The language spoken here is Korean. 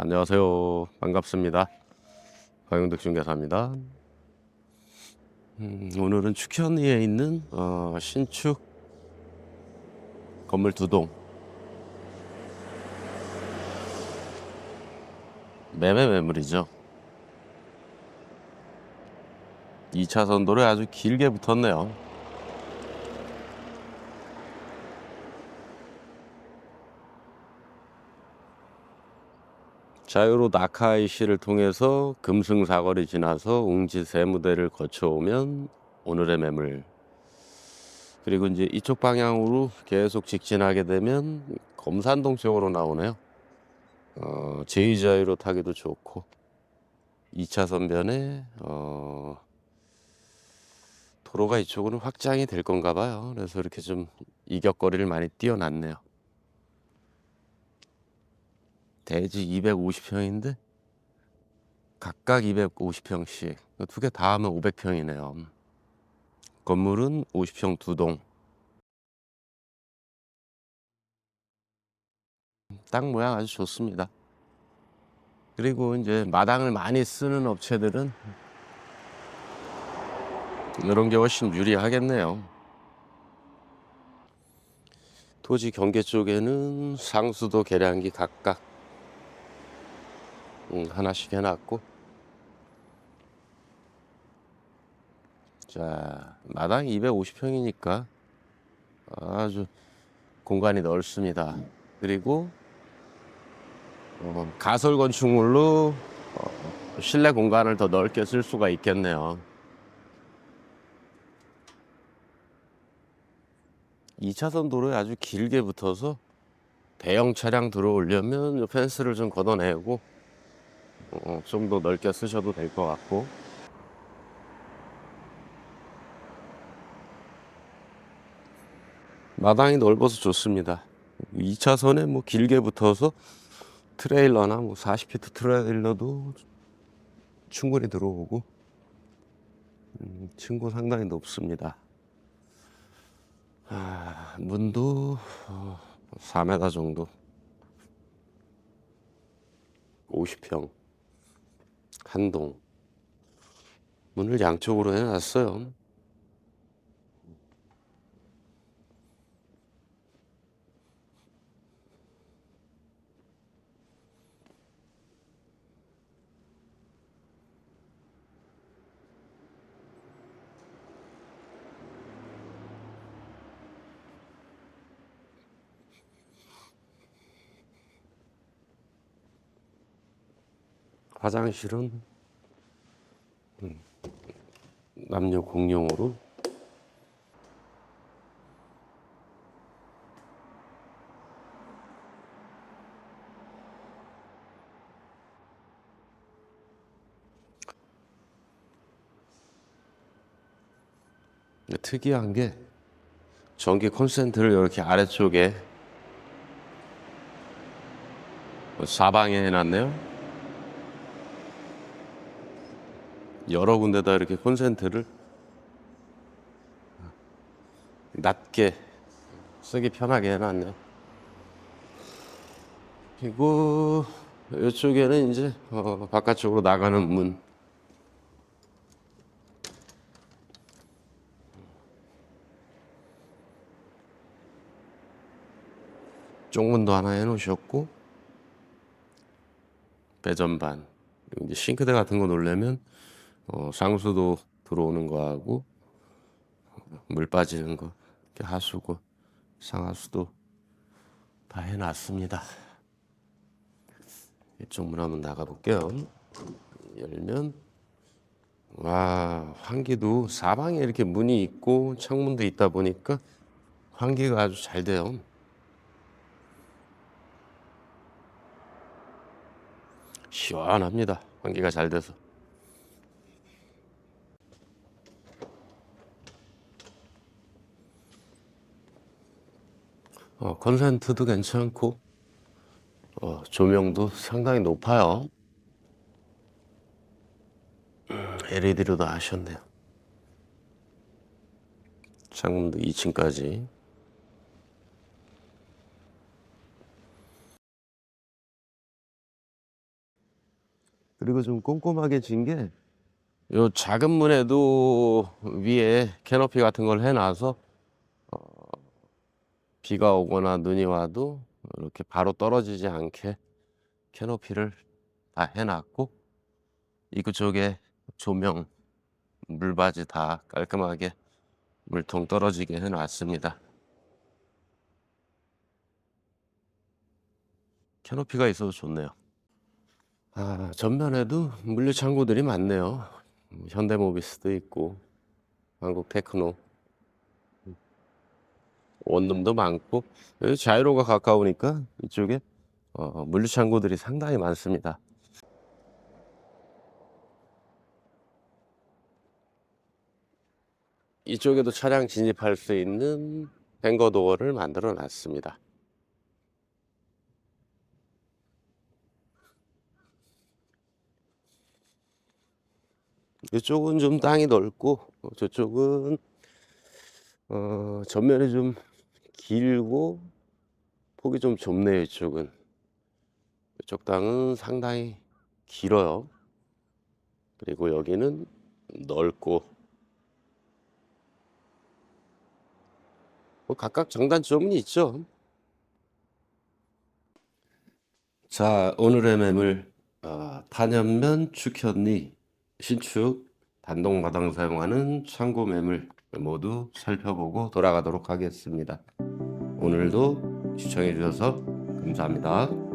안녕하세요. 반갑습니다. 강용득 중개사입니다. 음, 오늘은 축현리에 있는 어, 신축 건물 두 동. 매매 매물이죠. 2차선 도로에 아주 길게 붙었네요. 자유로 나카이 시를 통해서 금승사거리 지나서 웅지 세무대를 거쳐오면 오늘의 매물 그리고 이제 이쪽 방향으로 계속 직진하게 되면 검산동 쪽으로 나오네요. 어, 제2자유로 타기도 좋고 2차선 변에 어, 도로가 이쪽으로 확장이 될 건가 봐요. 그래서 이렇게 좀 이격거리를 많이 띄워놨네요. 대지 250평인데 각각 250평씩 두 개 다 하면 500평이네요. 건물은 50평 두 동. 땅 모양 아주 좋습니다. 그리고 이제 마당을 많이 쓰는 업체들은 이런 게 훨씬 유리하겠네요. 토지 경계 쪽에는 상수도 계량기 각각 음, 하나씩 해놨고. 자 마당이 250평이니까 아주 공간이 넓습니다. 그리고 어, 가설 건축물로 어, 실내 공간을 더 넓게 쓸 수가 있겠네요. 2차선 도로에 아주 길게 붙어서 대형 차량 들어오려면 이 펜스를 좀 걷어내고 어, 좀 더 넓게 쓰셔도 될 것 같고. 마당이 넓어서 좋습니다. 2차선에 뭐 길게 붙어서 트레일러나 뭐 40피트 트레일러도 충분히 들어오고 음, 층고 상당히 높습니다. 아, 문도 어, 4m 정도. 50평 한동 문을 양쪽으로 해놨어요. 화장실은 음, 남녀 공용으로 특이한 게 전기 콘센트를 이렇게 아래쪽에 사방에 해놨네요. 여러 군데다 이렇게 콘센트를 낮게 쓰기 편하게 해놨네요. 그리고 이쪽에는 이제 어, 바깥쪽으로 나가는 문. 쪽문도 하나 해놓으셨고 배전반 그리고 이제 싱크대 같은 거 놓으려면 어, 상수도 들어오는 거하고 물 빠지는 거 하수구 상하수도 다 해놨습니다. 이쪽 문 한번 나가 볼게요. 열면 와 환기도 사방에 이렇게 문이 있고 창문도 있다 보니까 환기가 아주 잘 돼요. 시원합니다. 환기가 잘 돼서. 어, 컨센트도 괜찮고 어, 조명도 상당히 높아요. LED로도 하셨네요. 창문도 2층까지 그리고 좀 꼼꼼하게 진 게 요 작은 문에도 위에 캐노피 같은 걸 해놔서 어, 비가 오거나 눈이 와도 이렇게 바로 떨어지지 않게 캐노피를 다 해놨고 입구 쪽에 조명, 물바지 다 깔끔하게 물통 떨어지게 해놨습니다. 캐노피가 있어서 좋네요. 아, 전면에도 물류 창고들이 많네요. 음, 현대모비스도 있고, 한국 테크노, 원룸도 많고, 자이로가 가까우니까 이쪽에 어, 물류 창고들이 상당히 많습니다. 이쪽에도 차량 진입할 수 있는 뱅거 도어를 만들어 놨습니다. 이쪽은 좀 땅이 넓고 어, 저쪽은 어, 전면이 좀 길고 폭이 좀 좁네요. 이쪽은 이쪽 땅은 상당히 길어요. 그리고 여기는 넓고 뭐 각각 장단점은 있죠. 자, 오늘의 매물 어, 탄현면 축현리 신축 단독 마당 사용하는 창고 매물 모두 살펴보고 돌아가도록 하겠습니다. 오늘도 시청해 주셔서 감사합니다.